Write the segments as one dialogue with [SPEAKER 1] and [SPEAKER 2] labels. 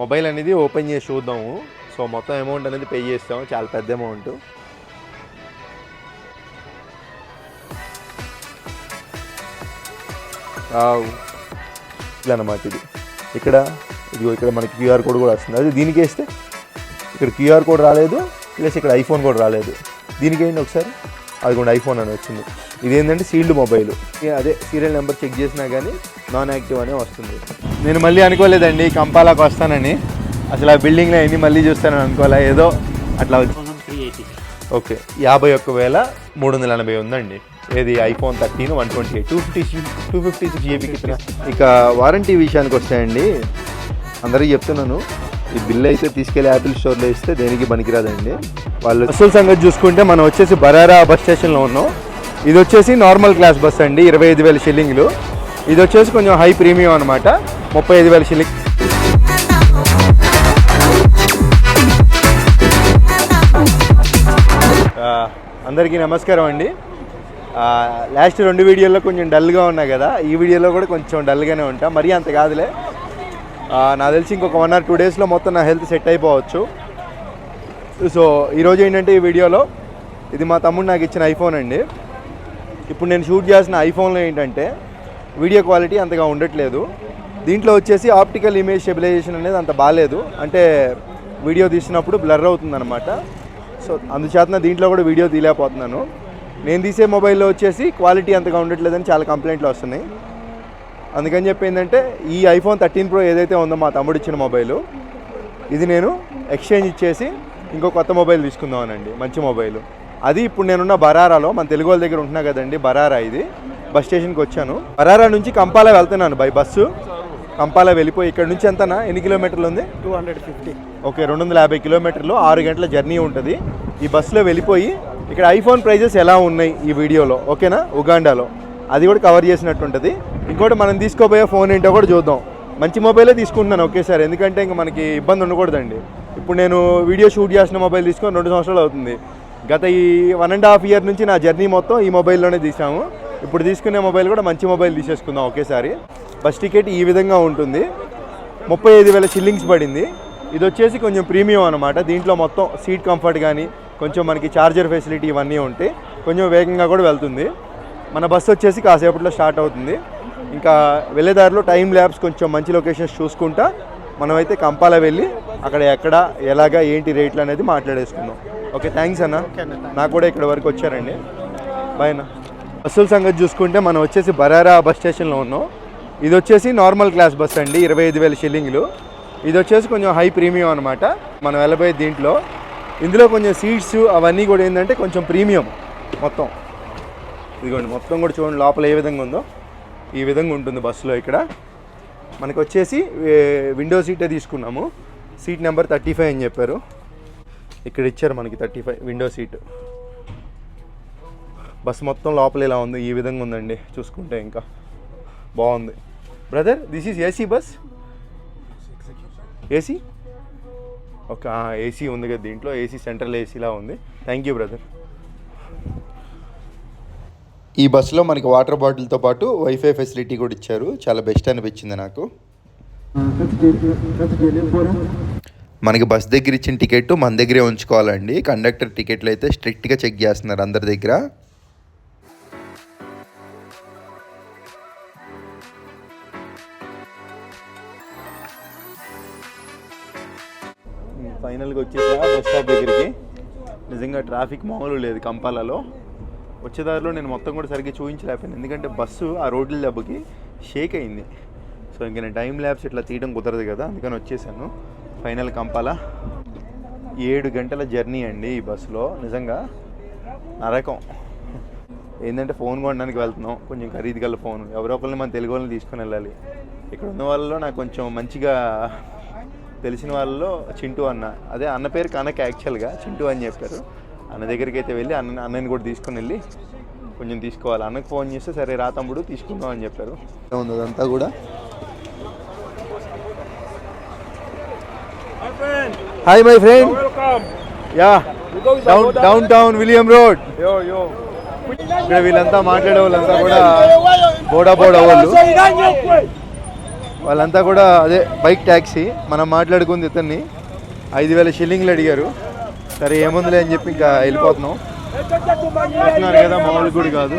[SPEAKER 1] Mobile అనేది open చేసి చూద్దాము. సో మొత్తం అమౌంట్ అనేది పే చేస్తాము. చాలా పెద్ద అమౌంట్ ఇట్లా అన్నమాట ఇది. ఇక్కడ ఇదిగో ఇక్కడ మనకి క్యూఆర్ కోడ్ కూడా వస్తుంది. అది దీనికి వేస్తే ఇక్కడ క్యూఆర్ కోడ్ రాలేదు. ప్లస్ ఇక్కడ ఐఫోన్ కూడా రాలేదు. దీనికి ఏంటి ఒకసారి? అది కూడా ఐఫోన్ అని వచ్చింది. ఇదేంటంటే సీల్డ్ మొబైల్ అదే సీరియల్ నెంబర్ చెక్ చేసినా కానీ నాన్ యాక్టివ్ అనే వస్తుంది. నేను మళ్ళీ అనుకోలేదండి కంపాలాకి వస్తానని. అసలు ఆ బిల్డింగ్లో ఎన్ని మళ్ళీ చూస్తానని అనుకోలే ఏదో అట్లా ఓకే యాభై ఒక్క వేల మూడు వందల ఎనభై ఉందండి. ఏది iPhone thirteen one twenty eight two fifty two fifty six జీబీకి ఇచ్చిన ఇక వారంటీ విషయానికి వస్తాయండి. అందరికీ చెప్తున్నాను ఈ బిల్ అయితే తీసుకెళ్ళి యాపిల్ స్టోర్లో ఇస్తే దేనికి పనికిరాదండి. వాళ్ళు అసలు సంగతి చూసుకుంటే మనం వచ్చేసి బరారా బస్ స్టేషన్లో ఉన్నాం. ఇది వచ్చేసి నార్మల్ క్లాస్ బస్ అండి ఇరవై ఐదు వేల షిల్లింగ్లు ఇది వచ్చేసి కొంచెం హై ప్రీమియం అనమాట ముప్పై ఐదు వేల షిల్లింగ్ అందరికీ నమస్కారం అండి. లాస్ట్ రెండు వీడియోల్లో కొంచెం డల్గా ఉన్నా కదా ఈ వీడియోలో కూడా కొంచెం డల్గానే ఉంటా. మరీ అంత కాదులే. నాకు తెలిసి ఇంకొక వన్ ఆర్ టూ డేస్లో మొత్తం నా హెల్త్ సెట్ అయిపోవచ్చు. సో ఈరోజు ఏంటంటే ఈ వీడియోలో ఇది మా తమ్ముడు నాకు ఇచ్చిన ఐఫోన్ అండి. ఇప్పుడు నేను షూట్ చేసిన ఐఫోన్లో ఏంటంటే వీడియో క్వాలిటీ అంతగా ఉండట్లేదు. దీంట్లో వచ్చేసి ఆప్టికల్ ఇమేజ్ స్టెబిలైజేషన్ అనేది అంత బాగాలేదు. అంటే వీడియో తీసినప్పుడు బ్లర్ అవుతుందన్నమాట. సో అందుచేతన దీంట్లో కూడా వీడియో తీయలేకపోతున్నాను. నేను తీసే మొబైల్లో వచ్చేసి క్వాలిటీ అంతగా ఉండట్లేదని చాలా కంప్లైంట్లు వస్తున్నాయి. అందుకని చెప్పి ఏంటంటే ఈ ఐఫోన్ థర్టీన్ ప్రో ఏదైతే ఉందో మా తమ్ముడు ఇచ్చిన మొబైలు ఇది నేను ఎక్స్చేంజ్ ఇచ్చేసి ఇంకో కొత్త మొబైల్ తీసుకుందామనండి. మంచి మొబైలు. అది ఇప్పుడు నేనున్న బరారాలో మన తెలుగు వాళ్ళ దగ్గర ఉంటున్నా కదండి బరారా ఇది. బస్ స్టేషన్కి వచ్చాను. బరారా నుంచి కంపాల వెళ్తున్నాను బై బస్సు. కంపాల వెళ్ళిపోయి ఇక్కడ నుంచి ఎంతనా? ఎన్ని కిలోమీటర్లు ఉంది?
[SPEAKER 2] Two hundred fifty.
[SPEAKER 1] ఓకే రెండు వందల యాభై కిలోమీటర్లు ఆరు గంటల జర్నీ ఉంటుంది. ఈ బస్సులో వెళ్ళిపోయి ఇక్కడ ఐఫోన్ ప్రైజెస్ ఎలా ఉన్నాయి ఈ వీడియోలో ఓకేనా? ఉగాండాలో. అది కూడా కవర్ చేసినట్టు ఉంటుంది ఇంకోటి మనం తీసుకోబోయే ఫోన్ ఏంటో కూడా చూద్దాం. మంచి మొబైలే తీసుకుంటున్నాను ఒకేసారి ఎందుకంటే ఇంకా మనకి ఇబ్బంది ఉండకూడదండి. ఇప్పుడు నేను వీడియో షూట్ చేసిన మొబైల్ తీసుకొని రెండు సంవత్సరాలు అవుతుంది. గత ఈ వన్ అండ్ హాఫ్ ఇయర్ నుంచి నా జర్నీ మొత్తం ఈ మొబైల్లోనే తీసాము ఇప్పుడు తీసుకునే మొబైల్ కూడా మంచి మొబైల్ తీసేసుకుందాం ఒకేసారి. బస్ టికెట్ ఈ విధంగా ఉంటుంది. ముప్పై ఐదు వేల షిల్లింగ్స్ పడింది. ఇది వచ్చేసి కొంచెం ప్రీమియం అనమాట దీంట్లో మొత్తం సీట్ కంఫర్ట్ కానీ కొంచెం మనకి చార్జర్ ఫెసిలిటీ ఇవన్నీ ఉంటాయి కొంచెం వేగంగా కూడా వెళ్తుంది. మన బస్సు వచ్చేసి కాసేపట్లో స్టార్ట్ అవుతుంది. ఇంకా వెళ్ళేదారిలో టైం ల్యాబ్స్ కొంచెం మంచి లొకేషన్స్ చూసుకుంటా మనమైతే కంపాల వెళ్ళి అక్కడ ఎక్కడ ఎలాగా ఏంటి రేట్లు అనేది మాట్లాడేసుకుందాం. ఓకే థ్యాంక్స్ అన్న. నాకు కూడా ఇక్కడ వరకు వచ్చారండి. బాయ్ అన్న. బస్సుల సంగతి చూసుకుంటే మనం వచ్చేసి బరారా బస్ స్టేషన్లో ఉన్నాం. ఇది వచ్చేసి నార్మల్ క్లాస్ బస్ అండి ఇరవై ఐదు వేల షిల్లింగ్లు. ఇది వచ్చేసి కొంచెం హై ప్రీమియం అనమాట మనం వెళ్ళబోయే దీంట్లో ఇందులో కొంచెం సీట్స్ అవన్నీ కూడా ఏంటంటే కొంచెం ప్రీమియం మొత్తం. ఇదిగోండి మొత్తం కూడా చూడండి లోపల ఏ విధంగా ఉందో. ఈ విధంగా ఉంటుంది బస్సులో ఇక్కడ. మనకు వచ్చేసి విండో సీటే తీసుకున్నాము. సీట్ నెంబర్ థర్టీ ఫైవ్ అని చెప్పారు. ఇక్కడ ఇచ్చారు మనకి thirty five window seat. Bus మొత్తం లోపల ఇలా ఉంది ఈ విధంగా ఉందండి. చూసుకుంటే ఇంకా బాగుంది. Brother this is AC bus AC ఒక ఏసీ ఉంది కదా దీంట్లో. ఏసీ సెంట్రల్ ఏసీలా ఉంది. థ్యాంక్ యూ బ్రదర్ ఈ బస్సులో మనకి వాటర్ బాటిల్తో పాటు వైఫై ఫెసిలిటీ కూడా ఇచ్చారు. చాలా బెస్ట్ అనిపించింది నాకు. మనకి బస్ దగ్గర ఇచ్చిన టికెట్ మన దగ్గరే ఉంచుకోవాలండి. కండక్టర్ టికెట్లు అయితే స్ట్రిక్ట్గా చెక్ చేస్తున్నారు అందరి దగ్గర. ఫైనల్గా వచ్చేసా బస్ స్టాప్ దగ్గరికి. నిజంగా ట్రాఫిక్ మామూలు లేదు కంపాలలో. వచ్చేదారిలో నేను మొత్తం కూడా సరిగ్గా చూపించలేకపోయాను ఎందుకంటే బస్సు ఆ రోడ్ల దెబ్బకి షేక్ అయింది. సో ఇంక నేను టైం ల్యాబ్స్ ఇట్లా తీయడం కుదరదు కదా అందుకని వచ్చేసాను. Final Kampala. ఏడు గంటల జర్నీ అండి ఈ బస్సులో. నిజంగా నరకం. ఏంటంటే ఫోన్ కొనడానికి వెళ్తున్నాం. కొంచెం ఖరీదు గల ఫోన్. ఎవరో ఒకరిని మన తెలుగు వాళ్ళని తీసుకుని వెళ్ళాలి. ఇక్కడ ఉన్న వాళ్ళలో నాకు కొంచెం మంచిగా తెలిసిన వాళ్ళలో చింటూ అన్న. అదే అన్న పేరు కనక యాక్చువల్గా చింటూ అని చెప్పారు. అన్న దగ్గరికి అయితే వెళ్ళి అన్న అన్నని కూడా తీసుకొని వెళ్ళి కొంచెం తీసుకోవాలి. అన్నకు ఫోన్ చేస్తే సరే రా తమ్ముడు తీసుకుందాం అని చెప్పారు. ఉంది అదంతా కూడా? Hi my friend
[SPEAKER 2] Welcome.
[SPEAKER 1] Yeah
[SPEAKER 2] Because
[SPEAKER 1] down down town William road
[SPEAKER 2] Yo, yo.
[SPEAKER 1] ఇక్కడ వీళ్ళంతా మాట్లాడే వాళ్ళంతా కూడా బోడా బోడా వాళ్ళు. వాళ్ళంతా కూడా అదే బైక్ ట్యాక్సీ మనం మాట్లాడుకుంది ఇతన్ని. ఐదు వేల షిల్లింగ్లు అడిగారు. సరే ఏముందిలే అని చెప్పి ఇంకా వెళ్ళిపోతున్నాం. చూస్తున్నారు కదా మామూలు గుడి కాదు.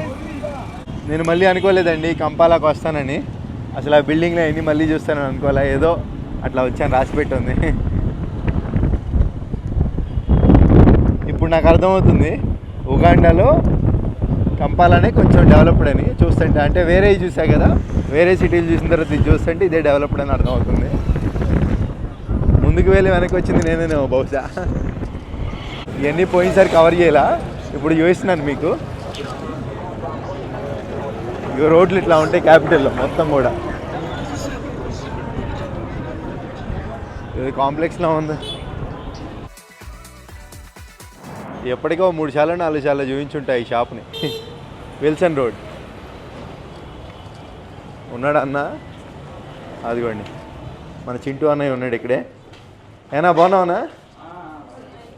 [SPEAKER 1] నేను మళ్ళీ అనుకోలేదండి కంపాలాకు వస్తానని. అసలు ఆ బిల్డింగ్లో ఎన్ని మళ్ళీ చూస్తానని అనుకోలే. ఏదో అట్లా వచ్చాను రాసి పెట్టి ఉంది ఇప్పుడు నాకు అర్థమవుతుంది. ఉగాండాలో కంపాలనే కొంచెం డెవలప్డ్ అని చూస్తుంటే అంటే వేరే చూసా కదా వేరే సిటీలు చూసిన తర్వాత ఇది చూస్తుంటే ఇదే డెవలప్డ్ అని అర్థమవుతుంది. ముందుకు వెళ్ళి వెనక్కి వచ్చింది నేనేనేమో బహుశా. ఇవన్నీ పోయినసారి కవర్ చేయాలా? ఇప్పుడు చూపిస్తున్నాను మీకు. ఇవి రోడ్లు ఇట్లా ఉంటాయి క్యాపిటల్లో మొత్తం కూడా. ఇది కాంప్లెక్స్లో ఉంది. ఎప్పటికో మూడు సార్లు నాలుగు సార్లు చూపించుంటాయి ఈ షాప్ని. Wilson road. ఉన్నాడు అన్న? అదిగోండి. మన చింటూ అన్నయ్య ఉన్నాడు ఇక్కడే. ఏనా బాగున్నావునా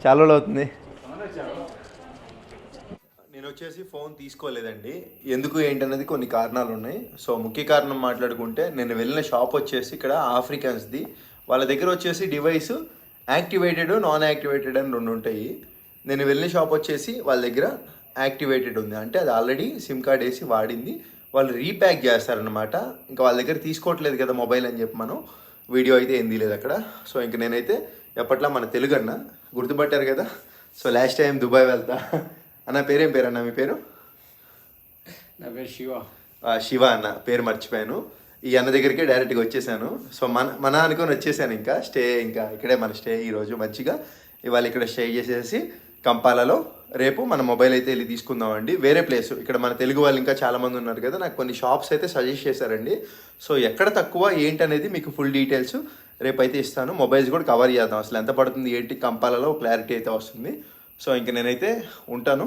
[SPEAKER 1] చాలా రోజులు అవుతుంది. నేను వచ్చేసి ఫోన్ తీసుకోలేదండి. ఎందుకు ఏంటనేది కొన్ని కారణాలు ఉన్నాయి. సో ముఖ్య కారణం మాట్లాడుకుంటే నేను వెళ్ళిన షాప్ వచ్చేసి ఇక్కడ ఆఫ్రికన్స్ది. వాళ్ళ దగ్గర వచ్చేసి డివైస్ యాక్టివేటెడ్ నాన్ యాక్టివేటెడ్ అని రెండు ఉంటాయి. నేను వెళ్ళిన షాప్ వచ్చేసి వాళ్ళ దగ్గర యాక్టివేటెడ్ ఉంది. అంటే అది ఆల్రెడీ సిమ్ కార్డ్ వేసి వాడింది. వాళ్ళు రీప్యాక్ చేస్తారనమాట ఇంకా వాళ్ళ దగ్గర తీసుకోవట్లేదు కదా మొబైల్ అని చెప్పి మనం వీడియో అయితే ఏం తీయలేదు అక్కడ. సో ఇంక నేనైతే ఎప్పట్లా మన తెలుగు అన్న గుర్తుపట్టారు కదా. సో లాస్ట్ టైం దుబాయ్ వెళ్తా అన్న పేరేం పేరు అన్న మీ పేరు?
[SPEAKER 2] నా పేరు శివ.
[SPEAKER 1] శివ అన్న. పేరు మర్చిపోయాను. ఈ అన్న దగ్గరికి డైరెక్ట్గా వచ్చేసాను. సో మన మన అనుకొని వచ్చేసాను ఇంకా. స్టే ఇంకా. ఇక్కడే మన స్టే ఈరోజు మంచిగా. ఇవాళ ఇక్కడ స్టే చేసేసి కంపాలలో రేపు మన మొబైల్ అయితే వెళ్ళి తీసుకుందామండి. వేరే ప్లేస్ ఇక్కడ మన తెలుగు వాళ్ళు ఇంకా చాలామంది ఉన్నారు కదా నాకు కొన్ని షాప్స్ అయితే సజెస్ట్ చేశారండి. సో ఎక్కడ తక్కువ ఏంటి అనేది మీకు ఫుల్ డీటెయిల్స్ రేపు అయితే ఇస్తాను. మొబైల్స్ కూడా కవర్ చేద్దాం. అసలు ఎంత పడుతుంది ఏంటి కంపాలలో క్లారిటీ అయితే వస్తుంది. సో ఇంక నేనైతే ఉంటాను.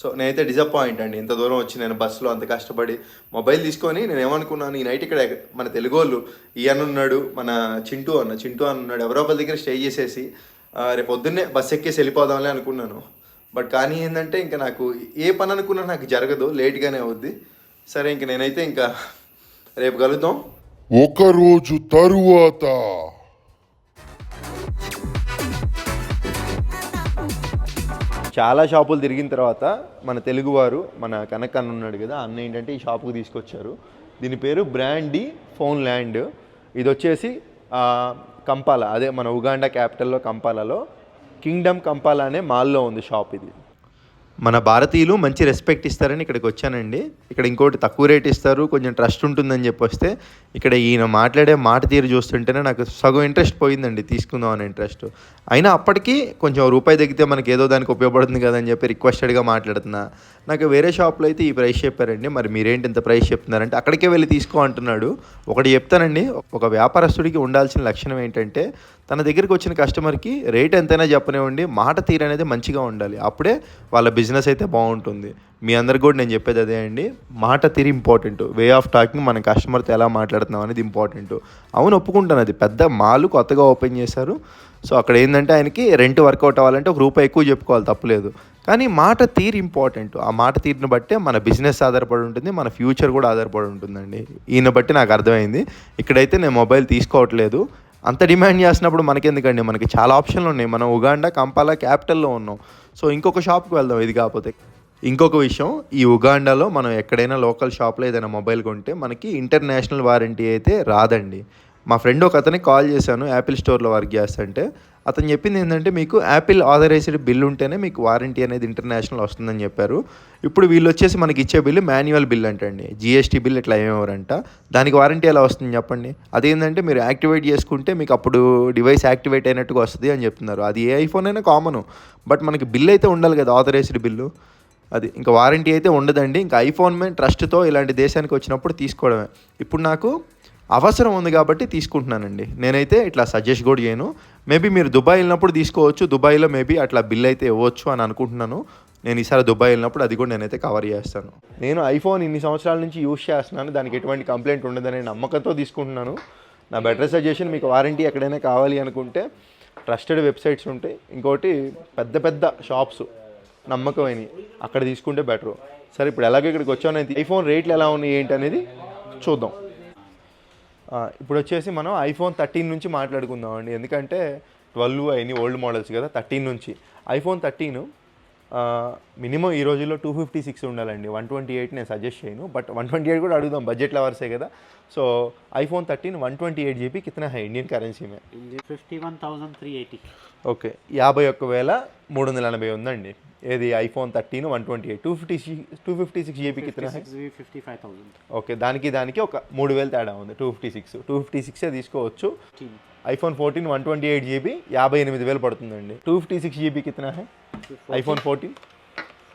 [SPEAKER 1] సో నేనైతే డిసప్పాయింట్ అండి. ఇంత దూరం వచ్చి నేను బస్సులో అంత కష్టపడి మొబైల్ తీసుకొని నేను ఏమనుకున్నాను ఈ నైట్ ఇక్కడ మన తెలుగు వాళ్ళు ఈ ఉన్నాడు మన చింటూ అన్న. చింటూ అన్న ఉన్నాడు. ఎవరో ఒకరి దగ్గర స్టే చేసేసి రేపు పొద్దున్నే బస్ ఎక్కేసి వెళ్ళిపోదాంలే అనుకున్నాను. బట్ కానీ ఏంటంటే ఇంకా నాకు ఏ పని అనుకున్నా నాకు జరగదు లేట్గానే అవుద్ది. సరే ఇంక నేనైతే ఇంకా రేపు కలుద్దాం.
[SPEAKER 3] ఒకరోజు తరువాత.
[SPEAKER 1] చాలా షాపులు తిరిగిన తర్వాత మన తెలుగువారు మన కనక్ అన్న ఉన్నాడు కదా అన్న ఏంటంటే ఈ షాపుకి తీసుకొచ్చారు. దీని పేరు బ్రాండీ ఫోన్ ల్యాండ్ ఇది వచ్చేసి ఆ, కంపాల అదే మన ఉగాండా క్యాపిటల్లో కంపాలలో కింగ్డమ్ కంపాల అనే మాల్లో ఉంది షాప్ ఇది. మన భారతీయులు మంచి రెస్పెక్ట్ ఇస్తారని ఇక్కడికి వచ్చానండి. ఇక్కడ ఇంకోటి తక్కువ రేట్ ఇస్తారు కొంచెం ట్రస్ట్ ఉంటుందని చెప్పి వస్తే ఇక్కడ ఈయన మాట్లాడే మాట తీరు చూస్తుంటేనే నాకు సగం ఇంట్రెస్ట్ పోయిందండి తీసుకుందాం అనే ఇంట్రెస్ట్ అయినా అప్పటికి కొంచెం రూపాయి తగ్గితే మనకి ఏదో దానికి ఉపయోగపడుతుంది కదా అని చెప్పి రిక్వెస్టెడ్గా మాట్లాడుతున్నా. నాకు వేరే షాప్లో అయితే ఈ ప్రైస్ చెప్పారండి. మరి మీరేంటి ఇంత ప్రైస్ చెప్తున్నారంటే అక్కడికే వెళ్ళి తీసుకో అంటున్నాడు. ఒకటి చెప్తానండి ఒక వ్యాపారస్తుడికి ఉండాల్సిన లక్షణం ఏంటంటే తన దగ్గరికి వచ్చిన కస్టమర్కి రేట్ ఎంతైనా చెప్పనివ్వండి మాట తీరు అనేది మంచిగా ఉండాలి. అప్పుడే వాళ్ళ బిజినెస్ అయితే బాగుంటుంది. మీ అందరికి కూడా నేను చెప్పేది అదే అండి. మాట తీరు ఇంపార్టెంట్. వే ఆఫ్ టాకింగ్ మన కస్టమర్తో ఎలా మాట్లాడుతున్నాం అనేది ఇంపార్టెంట్. అవును ఒప్పుకుంటాను అది. పెద్ద మాలు కొత్తగా ఓపెన్ చేశారు. సో అక్కడ ఏంటంటే ఆయనకి రెంట్ వర్కౌట్ అవ్వాలంటే ఒక రూపాయి ఎక్కువ చెప్పుకోవాలి తప్పలేదు. కానీ మాట తీరు ఇంపార్టెంట్. ఆ మాట తీరుని బట్టే మన బిజినెస్ ఆధారపడి ఉంటుంది మన ఫ్యూచర్ కూడా ఆధారపడి ఉంటుందండి. ఈయన బట్టి నాకు అర్థమైంది. ఇక్కడైతే నేను మొబైల్ తీసుకోవట్లేదు. అంత డిమాండ్ చేసినప్పుడు మనకెందుకండి? మనకి చాలా ఆప్షన్లు ఉన్నాయి. మనం ఉగాండా కంపాలా క్యాపిటల్లో ఉన్నాం. సో ఇంకొక షాప్కి వెళ్దాం. ఇది కాకపోతే ఇంకొక విషయం ఈ ఉగాండాలో మనం ఎక్కడైనా లోకల్ షాప్లో ఏదైనా మొబైల్ కొంటే మనకి ఇంటర్నేషనల్ వారంటీ అయితే రాదండి. మా ఫ్రెండ్ ఒక అతనికి కాల్ చేశాను యాపిల్ స్టోర్లో వర్క్ చేస్తుంటే. అతను చెప్పింది ఏంటంటే మీకు యాపిల్ ఆథరైజ్డ్ బిల్ ఉంటేనే మీకు వారంటీ అనేది ఇంటర్నేషనల్ వస్తుందని చెప్పారు. ఇప్పుడు వీళ్ళు వచ్చేసి మనకి ఇచ్చే బిల్లు మాన్యువల్ బిల్ అంటండి. జిఎస్టీ బిల్ ఇట్లా ఏమేవారంట? దానికి వారంటీ ఎలా వస్తుంది చెప్పండి? అదేంటంటే మీరు యాక్టివేట్ చేసుకుంటే మీకు అప్పుడు డివైస్ యాక్టివేట్ అయినట్టుగా వస్తుంది అని చెప్తున్నారు. అది ఏ ఐఫోన్ అయినా కామన్ బట్ మనకి బిల్ అయితే ఉండాలి కదా ఆథరైజ్డ్ బిల్లు. అది ఇంకా వారంటీ అయితే ఉండదండి. ఇంకా ఐఫోన్ మీద ట్రస్ట్తో ఇలాంటి దేశానికి వచ్చినప్పుడు తీసుకోవడమే. ఇప్పుడు నాకు అవసరం ఉంది కాబట్టి తీసుకుంటున్నానండి. నేనైతే ఇట్లా సజెస్ట్ కూడా చేయను. మేబీ మీరు దుబాయ్ వెళ్ళినప్పుడు తీసుకోవచ్చు. దుబాయ్లో మేబీ అట్లా బిల్ అయితే ఇవ్వచ్చు అని అనుకుంటున్నాను. నేను ఈసారి దుబాయ్ వెళ్ళినప్పుడు అది కూడా నేనైతే కవర్ చేస్తాను. నేను ఐఫోన్ ఇన్ని సంవత్సరాల నుంచి యూస్ చేస్తున్నాను. దానికి ఎటువంటి కంప్లైంట్ ఉండదనే నమ్మకంతో తీసుకుంటున్నాను. నా బెటర్ సజెషన్ మీకు వారంటీ ఎక్కడైనా కావాలి అనుకుంటే ట్రస్టెడ్ వెబ్సైట్స్ ఉంటాయి ఇంకోటి పెద్ద పెద్ద షాప్స్ నమ్మకమైనవి అక్కడ తీసుకుంటే బెటరు సరే ఇప్పుడు ఎలాగో ఇక్కడికి వచ్చాను ఐఫోన్ రేట్లు ఎలా ఉన్నాయి ఏంటి అనేది చూద్దాం. ఇప్పుడు వచ్చేసి మనం ఐఫోన్ థర్టీన్ నుంచి మాట్లాడుకుందాం అండి ఎందుకంటే ట్వెల్వ్ అయిన ఓల్డ్ మోడల్స్ కదా థర్టీన్ నుంచి. ఐఫోన్ థర్టీన్ మినిమం ఈ రోజుల్లో టూ ఫిఫ్టీ సిక్స్ ఉండాలండి. వన్ ట్వంటీ ఎయిట్ నేను సజెస్ట్ చేయను. బట్ వన్ ట్వంటీ ఎయిట్ కూడా అడుగుదాం బడ్జెట్ లవర్సే కదా. So iPhone thirteen one twenty eight GB కితనా హై ఇండియన్ కరెన్సీ
[SPEAKER 2] में fifty one thousand three eighty.
[SPEAKER 1] Okay. యాభై ఒక్క వేల మూడు వందల ఎనభై ఉందండి. ఏది iPhone thirteen one twenty eight? Two fifty six two fifty six GB
[SPEAKER 2] కి ఫిఫ్టీ ఫైవ్ థౌసండ్.
[SPEAKER 1] ఓకే. దానికి దానికి ఒక మూడు వేలు తేడా ఉంది. Two fifty six. Two fifty సిక్సే తీసుకోవచ్చు. IPhone fourteen one twenty eight GB యాభై ఎనిమిది వేలు పడుతుందండి. టూ ఫిఫ్టీ సిక్స్ జీబీకి ఇతనా ఐఫోన్ ఫోర్టీన్?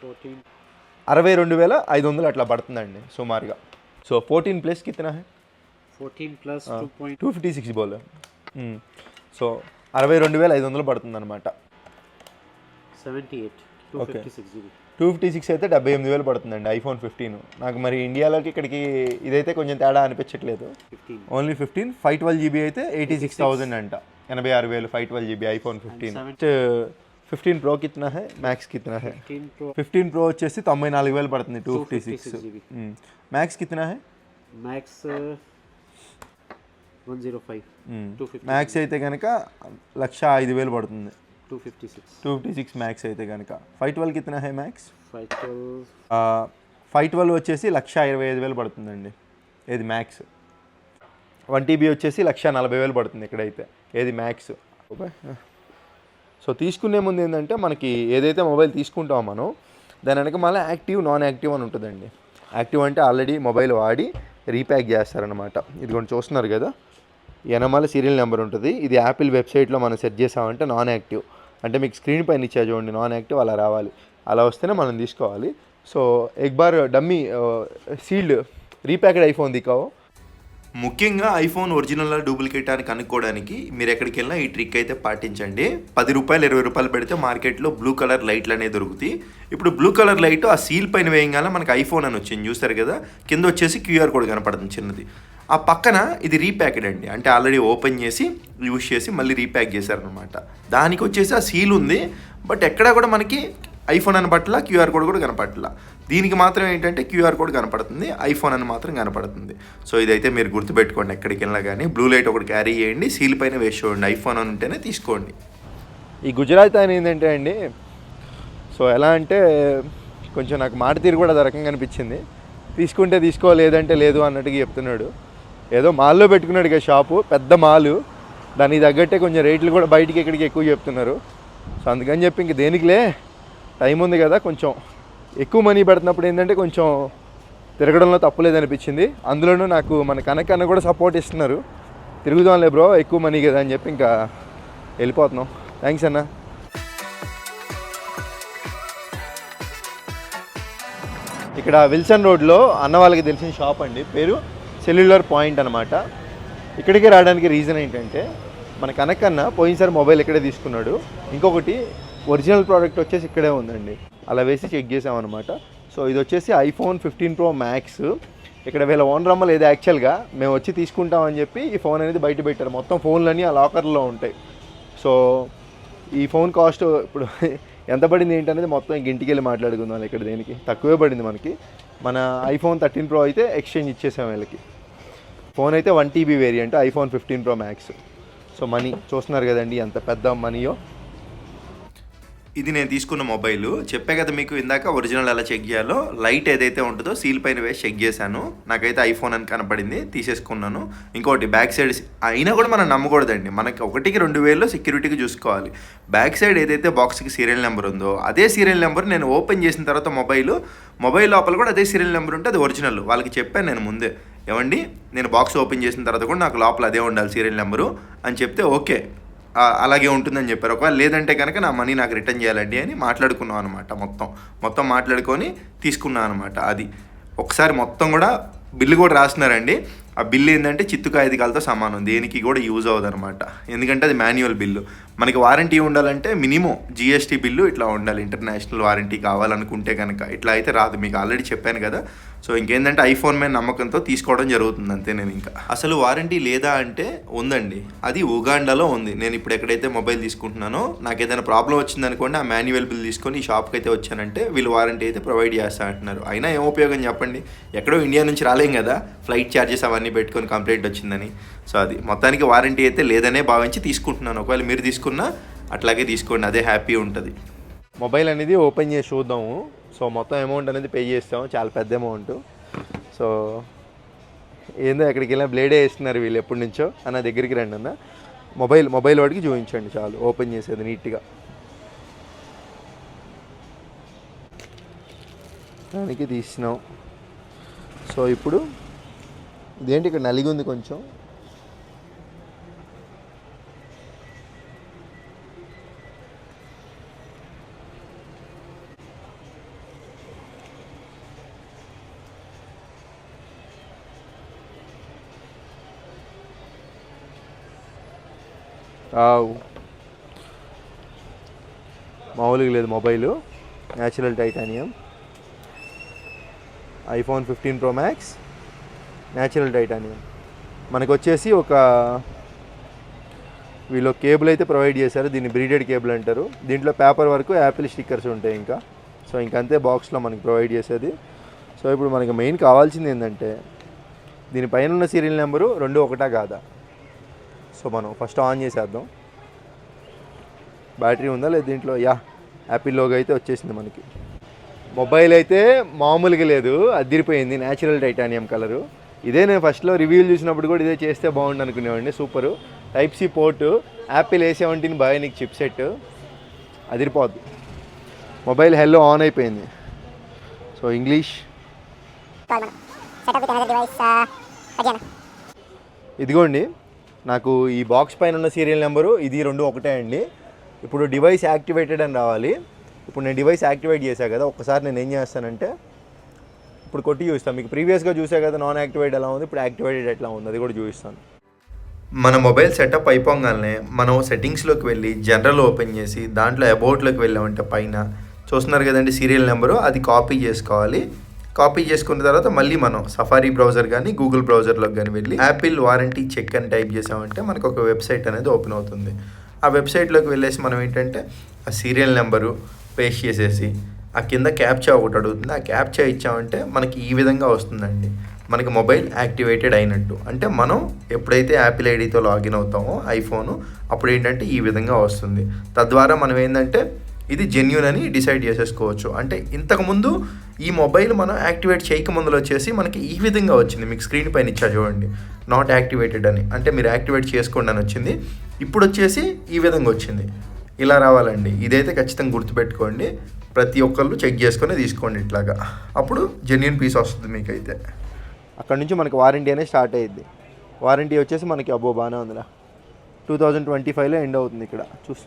[SPEAKER 2] ఫోర్టీన్.
[SPEAKER 1] అరవై రెండు వేల ఐదు వందలు అట్లా పడుతుందండి సుమారుగా. So fourteen plus
[SPEAKER 2] కితనా fourteen plus
[SPEAKER 1] two fifty six బోల్. సో అరవై రెండు వేల ఐదు వందలు పడుతుంది అనమాట
[SPEAKER 2] seventy eight okay.
[SPEAKER 1] Two fifty six అయితే డెబ్బై ఎనిమిది వేలు పడుతుందండి ఐఫోన్ ఫిఫ్టీన్. నాకు మరి ఇండియాలోకి ఇక్కడికి ఇదైతే కొంచెం తేడా అనిపించట్లేదు. Only fifteen five twelve GB అయితే ఎయిటీ సిక్స్ థౌసండ్ అంట. ఎనభై ఆరు వేలు five twelve GB iPhone fifteen. Fifteen pro కిత్నా హే మ్యాక్స్
[SPEAKER 2] కిత్నా హే?
[SPEAKER 1] Fifteen pro. వచ్చేసి తొంభై నాలుగు వేలు పడుతుంది టూ ఫిఫ్టీ సిక్స్ మ్యాక్స్ కిత్నా
[SPEAKER 2] హే? Max one zero five. Two fifty
[SPEAKER 1] max అయితే కనుక లక్ష ఐదు వేలు పడుతుంది.
[SPEAKER 2] Two fifty six
[SPEAKER 1] two fifty six max అయితే కనుక ఫైవ్ ట్వెల్వ్కి ఇతన high max?
[SPEAKER 2] Five twelve.
[SPEAKER 1] Five twelve వచ్చేసి లక్ష ఇరవై ఐదు వేలు పడుతుందండి. ఏది మ్యాక్స్? వన్ టీబీ వచ్చేసి లక్ష నలభై వేలు పడుతుంది ఇక్కడైతే. ఏది మ్యాక్స్? సో తీసుకునే ముందు ఏంటంటే మనకి ఏదైతే మొబైల్ తీసుకుంటామో మనం దాని వెనక మళ్ళీ యాక్టివ్ నాన్ యాక్టివ్ అని ఉంటుందండి. యాక్టివ్ అంటే ఆల్రెడీ మొబైల్ వాడి రీప్యాక్ చేస్తారనమాట ఇది కొంచెం చూస్తున్నారు కదా? ఎనమాల సీరియల్ నెంబర్ ఉంటుంది. ఇది యాపిల్ వెబ్సైట్లో మనం సెట్ చేసామంటే నాన్ యాక్టివ్ అంటే మీకు స్క్రీన్ పైన ఇచ్చా చూడండి నాన్ యాక్టివ్ అలా రావాలి. అలా వస్తేనే మనం తీసుకోవాలి. సో ఎక్ బార్ డమ్మీ సీల్డ్ రీప్యాక్డ్ ఐఫోన్ దికావు
[SPEAKER 4] ముఖ్యంగా ఐఫోన్ ఒరిజినల్ డూప్లికేట్ అని కనుక్కోవడానికి మీరు ఎక్కడికి వెళ్ళినా ఈ ట్రిక్ అయితే పాటించండి. పది రూపాయలు ఇరవై రూపాయలు పెడితే మార్కెట్లో బ్లూ కలర్ లైట్లు అనేవి దొరుకుతాయి. ఇప్పుడు బ్లూ కలర్ లైట్ ఆ సీల్ పైన వేయగానే మనకి ఐఫోన్ అని వచ్చింది. చూస్తారు కదా? కింద వచ్చేసి క్యూఆర్ కోడ్ కనపడుతుంది చిన్నది. ఆ పక్కన ఇది రీప్యాకెడ్ అండి. అంటే ఆల్రెడీ ఓపెన్ చేసి యూస్ చేసి మళ్ళీ రీప్యాక్ చేశారనమాట దానికి వచ్చేసి ఆ సీల్ ఉంది. బట్ ఎక్కడా కూడా మనకి ఐఫోన్ అని పట్ల క్యూఆర్ కోడ్ కూడా కనపట్ల దీనికి మాత్రం ఏంటంటే క్యూఆర్ కోడ్ కనపడుతుంది ఐఫోన్ అని మాత్రం కనపడుతుంది. సో ఇదైతే మీరు గుర్తుపెట్టుకోండి ఎక్కడికి వెళ్ళినా కానీ బ్లూ లైట్ ఒకటి క్యారీ చేయండి సీల్ పైన వేసి చూడండి ఐఫోన్ అని ఉంటేనే తీసుకోండి.
[SPEAKER 1] ఈ గుజరాత్ అని ఏంటంటే అండి సో ఎలా అంటే కొంచెం నాకు మాట తీరు కూడా రకంగా అనిపించింది. తీసుకుంటే తీసుకో లేదంటే లేదు అన్నట్టుగా చెప్తున్నాడు. ఏదో మాల్లో పెట్టుకున్నాడు ఇక షాపు పెద్ద మాలు. దానికి తగ్గట్టే కొంచెం రేట్లు కూడా బయటికి ఇక్కడికి ఎక్కువ చెప్తున్నారు. సో అందుకని చెప్పి ఇంక దేనికిలే టైం ఉంది కదా కొంచెం. ఎక్కువ మనీ పెడుతున్నప్పుడు ఏంటంటే కొంచెం తిరగడంలో తప్పలేదనిపించింది అందులోనూ నాకు మన కనక్ అన్న కూడా సపోర్ట్ ఇస్తున్నారు. తిరుగుదాంలే బ్రో ఎక్కువ మనీ కదా అని చెప్పి ఇంకా వెళ్ళిపోతున్నాం. థ్యాంక్స్ అన్న. ఇక్కడ విల్సన్ రోడ్లో అన్న వాళ్ళకి తెలిసిన షాప్ అండి. పేరు సెల్యులర్ పాయింట్ అనమాట ఇక్కడికి రావడానికి రీజన్ ఏంటంటే మన కనకన్న పోయినసారి మొబైల్ ఇక్కడే తీసుకున్నాడు. ఇంకొకటి ఒరిజినల్ ప్రోడక్ట్ వచ్చేసి ఇక్కడే ఉందండి. అలా వేసి చెక్ చేసామన్నమాట. సో ఇది వచ్చేసి ఐఫోన్ ఫిఫ్టీన్ ప్రో మ్యాక్స్ ఇక్కడ వీళ్ళ ఓనర్ అమ్మ లేదు యాక్చువల్గా. మేము వచ్చి తీసుకుంటామని చెప్పి ఈ ఫోన్ అనేది బయట పెట్టారు. మొత్తం ఫోన్లన్నీ ఆ లాకర్లో ఉంటాయి. సో ఈ ఫోన్ కాస్ట్ ఇప్పుడు ఎంత పడింది ఏంటనేది మొత్తం ఇంటికి వెళ్ళి మాట్లాడుకుందాం ఇక్కడ దేనికి. తక్కువే పడింది మనకి. మన ఐఫోన్ థర్టీన్ ప్రో అయితే ఎక్స్చేంజ్ ఇచ్చేసాం వీళ్ళకి. ఫోన్ అయితే one TB variant iPhone fifteen pro max so money చూస్తున్నారు కదండి ఎంత పెద్ద మనీయో.
[SPEAKER 4] ఇది నేను తీసుకున్న మొబైల్. చెప్పే కదా మీకు ఇందాక ఒరిజినల్ ఎలా చెక్ చేయాలో. లైట్ ఏదైతే ఉంటుందో సీల్ పైన వేసి చెక్ చేశాను. నాకైతే ఐఫోన్ అని కనపడింది. తీసేసుకున్నాను. ఇంకోటి బ్యాక్ సైడ్ అయినా కూడా మనం నమ్మకూడదండి. మనకి ఒకటికి రెండు వేలలో సెక్యూరిటీకి చూసుకోవాలి. బ్యాక్ సైడ్ ఏదైతే బాక్స్కి సీరియల్ నెంబర్ ఉందో అదే సీరియల్ నెంబర్ నేను ఓపెన్ చేసిన తర్వాత మొబైల్ మొబైల్ లోపల కూడా అదే సీరియల్ నెంబర్ ఉంటే అది ఒరిజినల్ వాళ్ళకి చెప్పాను నేను ముందే. ఏమండి? నేను బాక్స్ ఓపెన్ చేసిన తర్వాత కూడా నాకు లోపల అదే ఉండాలి సీరియల్ నెంబరు అని చెప్తే ఓకే అలాగే ఉంటుందని చెప్పారు. ఒకవేళ లేదంటే కనుక నా మనీ నాకు రిటర్న్ చేయాలండి అని మాట్లాడుకున్నాం అనమాట మొత్తం. మొత్తం మాట్లాడుకొని తీసుకున్నాను అనమాట అది. ఒకసారి మొత్తం కూడా బిల్లు కూడా రాస్తున్నారండి. ఆ బిల్లు ఏంటంటే చిత్తు కాగితాలతో సమానం. దేనికి కూడా యూజ్ అవ్వదు అనమాట ఎందుకంటే అది మాన్యువల్ బిల్లు. మనకి వారంటీ ఉండాలంటే మినిమం జిఎస్టీ బిల్లు ఇట్లా ఉండాలి. ఇంటర్నేషనల్ వారంటీ కావాలనుకుంటే కనుక ఇట్లా అయితే రాదు. మీకు ఆల్రెడీ చెప్పాను కదా. సో ఇంకేంటంటే ఐఫోన్ మీద నమ్మకంతో తీసుకోవడం జరుగుతుంది అంతే నేను ఇంకా. అసలు వారంటీ లేదా అంటే ఉందండి. అది ఉగాండాలో ఉంది. నేను ఇప్పుడు ఎక్కడైతే మొబైల్ తీసుకుంటున్నానో నాకు ఏదైనా ప్రాబ్లం వచ్చింది అనుకోండి ఆ మాన్యువల్ బిల్ తీసుకొని ఈ షాప్కి అయితే వచ్చానంటే వీళ్ళు వారంటీ అయితే ప్రొవైడ్ చేస్తా అంటున్నారు. అయినా ఏం ఉపయోగం చెప్పండి? ఎక్కడో ఇండియా నుంచి రాలేం కదా. ఫ్లైట్ ఛార్జెస్ అవన్నీ పెట్టుకొని కంప్లైంట్ వచ్చిందని. సో అది మొత్తానికి వారంటీ అయితే లేదనే భావించి తీసుకుంటున్నాను. ఒకవేళ మీరు తీసుకున్నా అట్లాగే తీసుకోండి అదే హ్యాపీ ఉంటుంది.
[SPEAKER 1] మొబైల్ అనేది ఓపెన్ చేసి చూద్దాము. సో మొత్తం అమౌంట్ అనేది పే చేస్తాము. చాలా పెద్ద అమౌంట్ సో ఏందో ఎక్కడికి వెళ్ళినా బ్లేడే వేస్తున్నారు వీళ్ళు ఎప్పటి నుంచో అన్న దగ్గరికి రండి అన్న. మొబైల్ మొబైల్ వాడికి చూపించండి చాలు. ఓపెన్ చేసేది నీట్గా దానికి తీసినాం. సో ఇప్పుడు ఇదేంటి ఇక్కడ నలిగి ఉంది కొంచెం? మామూలుగా లేదు mobile. Natural titanium iPhone fifteen pro max natural titanium మనకు వచ్చేసి ఒక వీళ్ళు కేబుల్ అయితే ప్రొవైడ్ చేశారు. దీన్ని బ్రీడెడ్ కేబుల్ అంటారు. దీంట్లో పేపర్ వరకు యాపిల్ స్టిక్కర్స్ ఉంటాయి ఇంకా. సో ఇంకంతే బాక్స్లో మనకి ప్రొవైడ్ చేసేది. సో ఇప్పుడు మనకి మెయిన్ కావాల్సింది ఏంటంటే దీనిపైన ఉన్న సీరియల్ నెంబరు రెండు ఒకటా కాదా? సో మనం ఫస్ట్ ఆన్ చేసేద్దాం. బ్యాటరీ ఉందా లేదు దీంట్లో? యా యాపిల్ లోగో అయితే వచ్చేసింది మనకి. మొబైల్ అయితే మామూలుగా లేదు అదిరిపోయింది న్యాచురల్ టైటానియం కలరు ఇదే నేను ఫస్ట్లో రివ్యూలు చూసినప్పుడు కూడా ఇదే చేస్తే బాగుండు అనుకునేవాడిని super type C port Apple A seventeen bionic chip set అదిరిపోద్ది. Mobile hello on అయిపోయింది. So English.
[SPEAKER 5] Uh,
[SPEAKER 1] ఇదిగోండి. నాకు ఈ బాక్స్ పైన ఉన్న సీరియల్ నెంబరు ఇది రెండు ఒకటే అండి. ఇప్పుడు డివైస్ యాక్టివేటెడ్ అని రావాలి. ఇప్పుడు నేను డివైస్ యాక్టివేట్ చేశాను కదా ఒకసారి నేను ఏం చేస్తానంటే ఇప్పుడు కొట్టి చూస్తాను మీకు ప్రీవియస్గా చూసా కదా నాన్ యాక్టివేట్ ఎలా ఉంది ఇప్పుడు యాక్టివేటెడ్ ఎట్లా ఉంది అది కూడా చూపిస్తాను.
[SPEAKER 4] మన మొబైల్ సెటప్ అయిపోగానే మనం సెట్టింగ్స్లోకి వెళ్ళి జనరల్ ఓపెన్ చేసి దాంట్లో అబౌట్లోకి వెళ్ళామంటే పైన చూస్తున్నారు కదండి సీరియల్ నెంబరు అది కాపీ చేసుకోవాలి. కాపీ చేసుకున్న తర్వాత మళ్ళీ మనం సఫారీ బ్రౌజర్ కానీ గూగుల్ బ్రౌజర్లోకి కానీ వెళ్ళి యాపిల్ వారంటీ చెక్ అని టైప్ చేసామంటే మనకు ఒక వెబ్సైట్ అనేది ఓపెన్ అవుతుంది. ఆ వెబ్సైట్లోకి వెళ్ళేసి మనం ఏంటంటే ఆ సీరియల్ నెంబరు పేస్ట్ చేసేసి ఆ కింద క్యాప్చా ఒకటి అడుగుతుంది. ఆ క్యాప్చా ఇచ్చామంటే మనకి ఈ విధంగా వస్తుందండి. మనకి మొబైల్ యాక్టివేటెడ్ అయినట్టు. అంటే మనం ఎప్పుడైతే యాపిల్ ఐడితో లాగిన్ అవుతామో ఐఫోను అప్పుడు ఏంటంటే ఈ విధంగా వస్తుంది. తద్వారా మనం ఏంటంటే ఇది జెన్యున్ అని డిసైడ్ చేసేసుకోవచ్చు. అంటే ఇంతకుముందు ఈ మొబైల్ మనం యాక్టివేట్ చేయక ముందులో వచ్చేసి మనకి ఈ విధంగా వచ్చింది. మీకు స్క్రీన్ పైన ఇచ్చా చూడండి. నాట్ యాక్టివేటెడ్ అని. అంటే మీరు యాక్టివేట్ చేసుకోండి అని వచ్చింది. ఇప్పుడు వచ్చేసి ఈ విధంగా వచ్చింది. ఇలా రావాలండి. ఇదైతే ఖచ్చితంగా గుర్తుపెట్టుకోండి. ప్రతి ఒక్కళ్ళు చెక్ చేసుకొని తీసుకోండి ఇట్లాగా. అప్పుడు జెన్యున్ పీస్ వస్తుంది మీకైతే.
[SPEAKER 1] అక్కడ నుంచి మనకి వారంటీ అనేది స్టార్ట్ అయ్యింది వారంటీ వచ్చేసి మనకి అబ్బో బాగానే ఉందిరా. టూ థౌజండ్ ట్వంటీ ఫైవ్లో ఎండ్ అవుతుంది ఇక్కడ. చూసి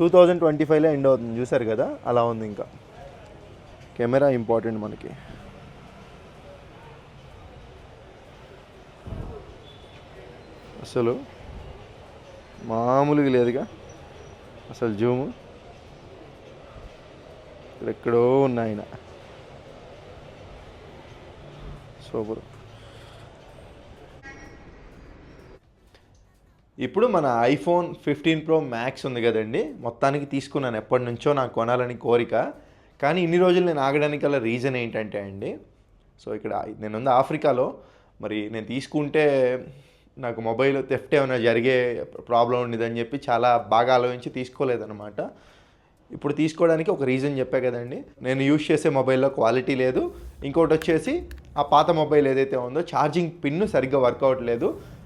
[SPEAKER 1] టూ థౌజండ్ ట్వంటీ ఫైవ్లో ఎండ్ అవుతుంది. చూసారు కదా? అలా ఉంది ఇంకా. కెమెరా ఇంపార్టెంట్ మనకి. అసలు మామూలుగా లేదుగా. అసలు జూము. ఎక్కడో ఉన్నాయి ఆయన. సూపర్. ఇప్పుడు మన ఐఫోన్ ఫిఫ్టీన్ ప్రో మ్యాక్స్ ఉంది కదండి. మొత్తానికి తీసుకున్నాను. ఎప్పటి నుంచో నాకు కొనాలని కోరిక. కానీ ఇన్ని రోజులు నేను ఆగడానికి గల రీజన్ ఏంటంటే అండి సో ఇక్కడ నేను ఉంది ఆఫ్రికాలో. మరి నేను తీసుకుంటే నాకు మొబైల్ థెఫ్ట్ ఏమైనా జరిగే ప్రాబ్లం ఉండేదని చెప్పి చాలా బాగా ఆలోచించి తీసుకోలేదన్నమాట. ఇప్పుడు తీసుకోవడానికి ఒక రీజన్ చెప్పా కదండి. నేను యూజ్ చేసే మొబైల్లో క్వాలిటీ లేదు. ఇంకోటి వచ్చేసి ఆ పాత మొబైల్ ఏదైతే ఉందో ఛార్జింగ్ పిన్ సరిగ్గా వర్కౌట్ లేదు.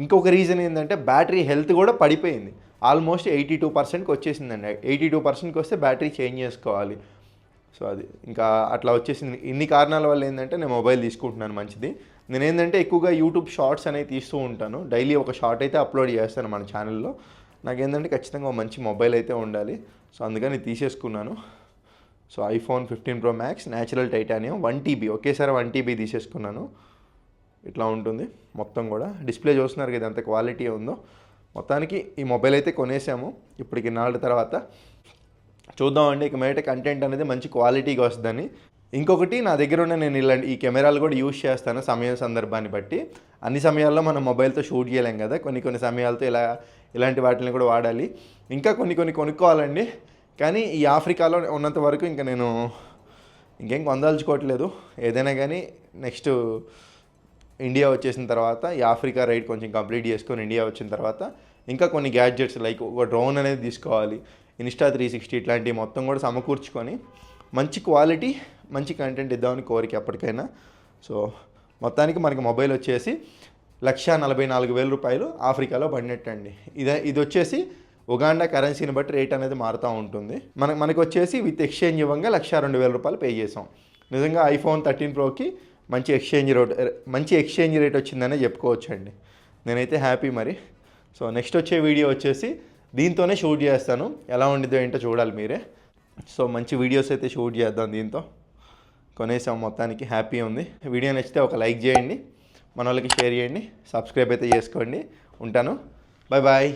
[SPEAKER 1] ఇంకొక రీజన్ ఏంటంటే బ్యాటరీ హెల్త్ కూడా పడిపోయింది. ఆల్మోస్ట్ ఎయిటీ టూ పర్సెంట్కి వచ్చేసిందండి. ఎయిటీ టూ పర్సెంట్కి వస్తే బ్యాటరీ చేంజ్ చేసుకోవాలి. సో అది ఇంకా అట్లా వచ్చేసింది. ఇన్ని కారణాల వల్ల ఏంటంటే నేను మొబైల్ తీసుకుంటున్నాను మంచిది. నేను ఏంటంటే ఎక్కువగా యూట్యూబ్ షార్ట్స్ అనేవి తీస్తూ ఉంటాను. డైలీ ఒక షార్ట్ అయితే అప్లోడ్ చేస్తాను మన ఛానల్లో నాకు ఏంటంటే ఖచ్చితంగా మంచి మొబైల్ అయితే ఉండాలి. సో అందుకని తీసేసుకున్నాను. So iPhone fifteen pro max natural titanium one TB ఒకేసారి వన్ టీబీ తీసేసుకున్నాను. ఇట్లా ఉంటుంది. మొత్తం కూడా. డిస్ప్లే చూస్తున్నారు కదా ఎంత క్వాలిటీ ఉందో. మొత్తానికి ఈ మొబైల్ అయితే కొనేసాము. ఇప్పటికి నాలుగు తర్వాత. చూద్దామండి. ఇక మీదట కంటెంట్ అనేది మంచి క్వాలిటీగా వస్తుందని. ఇంకొకటి నా దగ్గర ఉన్న నేను ఇలాంటి ఈ కెమెరాలు కూడా యూజ్ చేస్తాను సమయం సందర్భాన్ని బట్టి. అన్ని సమయాల్లో మనం మొబైల్తో షూట్ చేయలేం కదా. కొన్ని కొన్ని సమయాలతో ఇలా ఇలాంటి వాటిని కూడా వాడాలి. ఇంకా కొన్ని కొన్ని కొనుక్కోవాలండి. కానీ ఈ ఆఫ్రికాలో ఉన్నంత వరకు ఇంకా నేను ఇంకేం పొందాల్చుకోవట్లేదు ఏదైనా కానీ నెక్స్ట్ ఇండియా వచ్చేసిన తర్వాత ఈ ఆఫ్రికా రైడ్ కొంచెం కంప్లీట్ చేసుకొని ఇండియా వచ్చిన తర్వాత ఇంకా కొన్ని గ్యాడ్జెట్స్ లైక్ ఒక డ్రోన్ అనేది తీసుకోవాలి. ఇన్స్టా త్రీ సిక్స్టీ ఇట్లాంటివి మొత్తం కూడా సమకూర్చుకొని మంచి క్వాలిటీ మంచి కంటెంట్ ఇద్దామని కోరిక ఎప్పటికైనా. సో మొత్తానికి మనకి మొబైల్ వచ్చేసి లక్ష నలభై నాలుగు వేల రూపాయలు ఆఫ్రికాలో పడినట్టండి. ఇదే ఇది వచ్చేసి ఉగాండా కరెన్సీని బట్టి రేట్ అనేది మారుతూ ఉంటుంది. మన మనకి వచ్చేసి విత్ ఎక్స్చేంజ్ ఇవ్వంగా లక్ష రెండు వేల రూపాయలు పే చేసాం. నిజంగా ఐఫోన్ థర్టీన్ ప్రోకి మంచి ఎక్స్చేంజ్ రేట్ er, మంచి ఎక్స్చేంజ్ రేట్ వచ్చిందనే చెప్పుకోవచ్చండి. నేనైతే హ్యాపీ మరి. సో నెక్స్ట్ వచ్చే వీడియో వచ్చేసి దీంతోనే షూట్ చేస్తాను. ఎలా ఉండిద్దో ఏంటో చూడాలి మీరే. సో మంచి వీడియోస్ అయితే షూట్ చేద్దాం దీంతో. కొనేసాం మొత్తానికి హ్యాపీ ఉంది. వీడియో నచ్చితే ఒక లైక్ చేయండి. మన వాళ్ళకి షేర్ చేయండి. సబ్స్క్రైబ్ అయితే చేసుకోండి. ఉంటాను. Bye bye